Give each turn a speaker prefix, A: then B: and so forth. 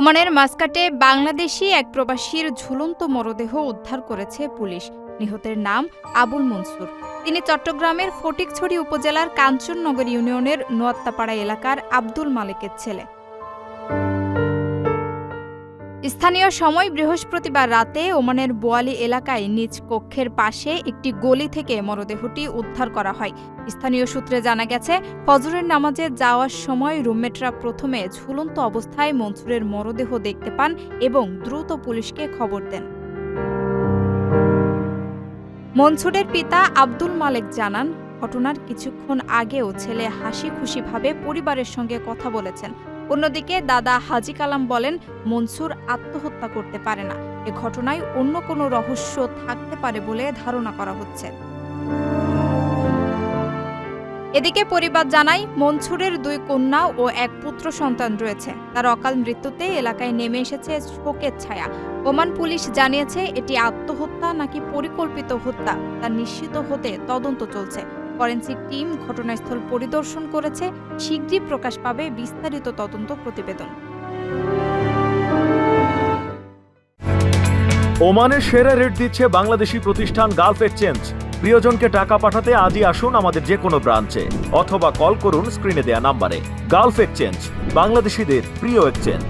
A: ওমানের মাস্কাটে বাংলাদেশি এক প্রবাসীর ঝুলন্ত মরদেহ উদ্ধার করেছে পুলিশ। নিহতের নাম আবুল মনসুর। তিনি চট্টগ্রামের ফটিকছড়ি উপজেলার কাঞ্চননগর ইউনিয়নের নোয়াত্তাপাড়া এলাকার আব্দুল মালিকের ছেলে। স্থানীয় সময় বৃহস্পতিবার রাতে ওমানের বোয়ালি এলাকায় নিজ কক্ষের পাশে একটি গলি থেকে মরদেহটি উদ্ধার করা হয়। স্থানীয় সূত্রে জানা গেছে, ফজরের নামাজে যাওয়ার সময় রুমমেটরা প্রথমে ঝুলন্ত অবস্থায় মনসুরের মরদেহ দেখতে পান এবং দ্রুত পুলিশকে খবর দেন। মনসুরের পিতা আব্দুল মালেক জানান ঘটনার কিছুক্ষণ আগেও ছেলে হাসি খুশিভাবে পরিবারের সঙ্গে কথা বলেছেন। অন্যদিকে দাদা হাজি কালাম বলেন, মনসুর আত্মহত্যা করতে পারে না। এ ঘটনায় অন্য কোনো রহস্য থাকতে পারে বলে ধারণা করা হচ্ছে। এদিকে পরিবার জানায়, মনসুরের দুই কন্যা ও এক পুত্র সন্তান রয়েছে। তার অকাল মৃত্যুতে এলাকায় নেমে এসেছে শোকের ছায়া। ওমান পুলিশ জানিয়েছে, এটি আত্মহত্যা নাকি পরিকল্পিত হত্যা, তা নিশ্চিত হতে তদন্ত চলছে। ফরেন্সিক টিম ঘটনাস্থল পরিদর্শন করেছে। শীঘ্রই প্রকাশ পাবে বিস্তারিত তদন্ত প্রতিবেদন।
B: ওমানের সেরা রেট দিচ্ছে বাংলাদেশি প্রতিষ্ঠান গালফ এক্সচেঞ্জ। প্রিয়জনকে টাকা পাঠাতে আজই আসুন আমাদের যে কোনো ব্রাঞ্চে, অথবা কল করুন স্ক্রিনে দেয়া নাম্বারে। গালফ এক্সচেঞ্জ, বাংলাদেশিদের প্রিয় এক্সচেঞ্জ।